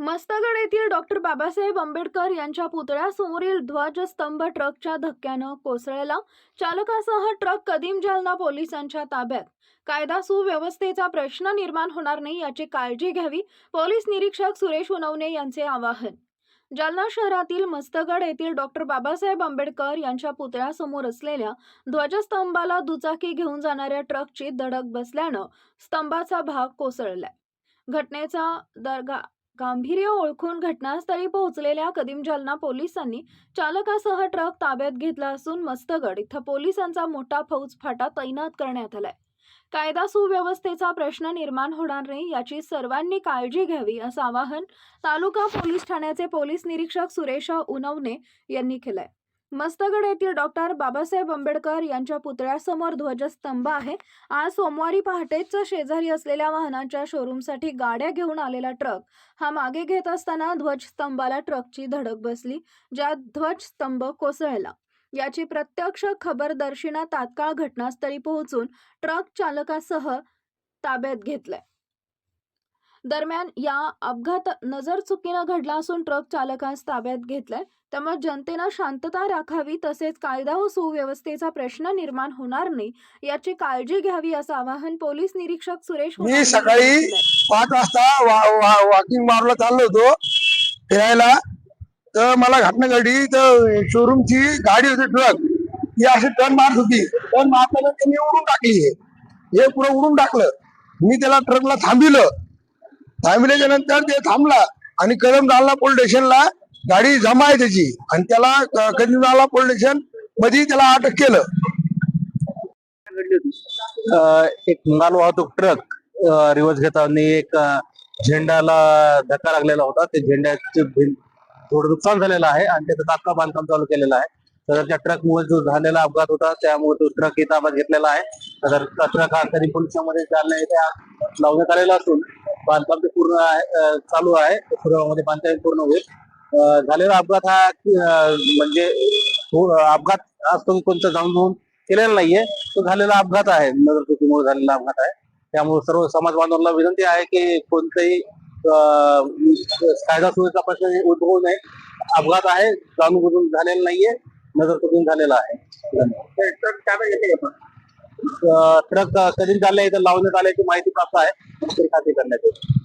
मस्तगड येथील डॉक्टर बाबासाहेब आंबेडकर यांच्या पुतळ्यासमोरील ध्वजस्तंभ ट्रकच्या धक्क्यानं कोसळला. चालकासह ट्रक कदीम जालना पोलिसांच्या ताब्यात. कायदा सुव्यवस्थेचा प्रश्न निर्माण होणार नाही याची काळजी घ्यावी पोलीस निरीक्षक सुरेश उनवणे यांचे आवाहन. जालना शहरातील मस्तगड येथील डॉक्टर बाबासाहेब आंबेडकर यांच्या पुतळ्यासमोर असलेल्या ध्वजस्तंभाला दुचाकी घेऊन जाणाऱ्या ट्रकची धडक बसल्यानं स्तंभाचा भाग कोसळलाय. घटनेचा दर्गा गांभीर्य ओळखून घटनास्थळी पोहोचलेल्या कदीम जालना पोलिसांनी चालकासह ट्रक ताब्यात घेतला असून मस्तगड इथं पोलिसांचा मोठा फौज फाटा तैनात करण्यात आलाय. कायदा सुव्यवस्थेचा प्रश्न निर्माण होणार नाही याची सर्वांनी काळजी घ्यावी असं आवाहन तालुका पोलीस ठाण्याचे पोलीस निरीक्षक सुरेश उनवणे यांनी केलंय. मस्तगड येथील डॉक्टर बाबासाहेब आंबेडकर यांच्या पुतळ्यासमोर ध्वजस्तंभ आहे. आज सोमवारी पहाटेच शेजारी असलेल्या वाहनांच्या शोरूमसाठी गाड्या घेऊन आलेला ट्रक. हा मागे घेत असताना ध्वजस्तंभाला ट्रकची धडक बसली ज्यात ध्वजस्तंभ कोसळला. याची प्रत्यक्ष खबरदर्शीना तात्काळ घटनास्थळी पोहोचून ट्रक चालकासह ताब्यात घेतलंय. दरम्यान या अपघात नजर चुकीनं घडला असून ट्रक चालकास ताब्यात घेतलंय. त्यामुळे जनतेनं शांतता राखावी तसेच कायदा व सुव्यवस्थेचा प्रश्न निर्माण होणार नाही याची काळजी घ्यावी असं आवाहन पोलीस निरीक्षक सुरेश मी सकाळी. पाच वाजता वा- वा- वॉकिंग मारला चाललो होतो फिरायला. तर मला घटना घडली तर शोरूमची गाडी होती ट्रक ती अशी टर्न मारत होती. टर्न मारताना त्यांनी उडून टाकली. हे पुढे उडून टाकलं. मी त्याला ट्रकला थांबिलं थांबल्याच्या नंतर ते थांबला आणि कदम झाला पोलीस स्टेशनला गाडी जमा आहे त्याची. आणि त्याला कदम झाला पोलीस स्टेशनमध्ये त्याला अटक केलं. एक माल वाहतूक ट्रक रिवर्स घेताना एक झेंडाला झेंड्याला धक्का लागलेला होता. ते झेंड्याचे थोडं नुकसान झालेलं आहे आणि त्याचं तात्काळ बांधकाम चालू केलेलं आहे. तर त्या ट्रक मुळे जो झालेला अपघात होता त्यामुळे तो ट्रक ही ताब्यात घेतलेला आहे. तर ट्रक हा तरी पोलिसांमध्ये जालना लावण्यात आलेला असून बांधकाम ते पूर्ण आहे, चालू आहे. सुरुवातीमध्ये बांधकाम पूर्ण होईल. झालेला अपघात हा म्हणजे हो, अपघात आज तुम्ही कोणतं जाऊन जाऊन केलेला नाहीये. तो झालेला अपघात आहे. नगर चुकीमुळे झालेला अपघात आहे. त्यामुळे सर्व समाज बांधवांना विनंती आहे की कोणताही कायदा सुव्यवस्था प्रश्न उद्भवू नये. अपघात आहे जाणून बुजून झालेला नाहीये. नजर चुकून झालेला आहे. अं, ट्रक कधी झाले इथं लावण्यात आल्याची माहिती प्राप्त आहे. खात्री करण्यात येईल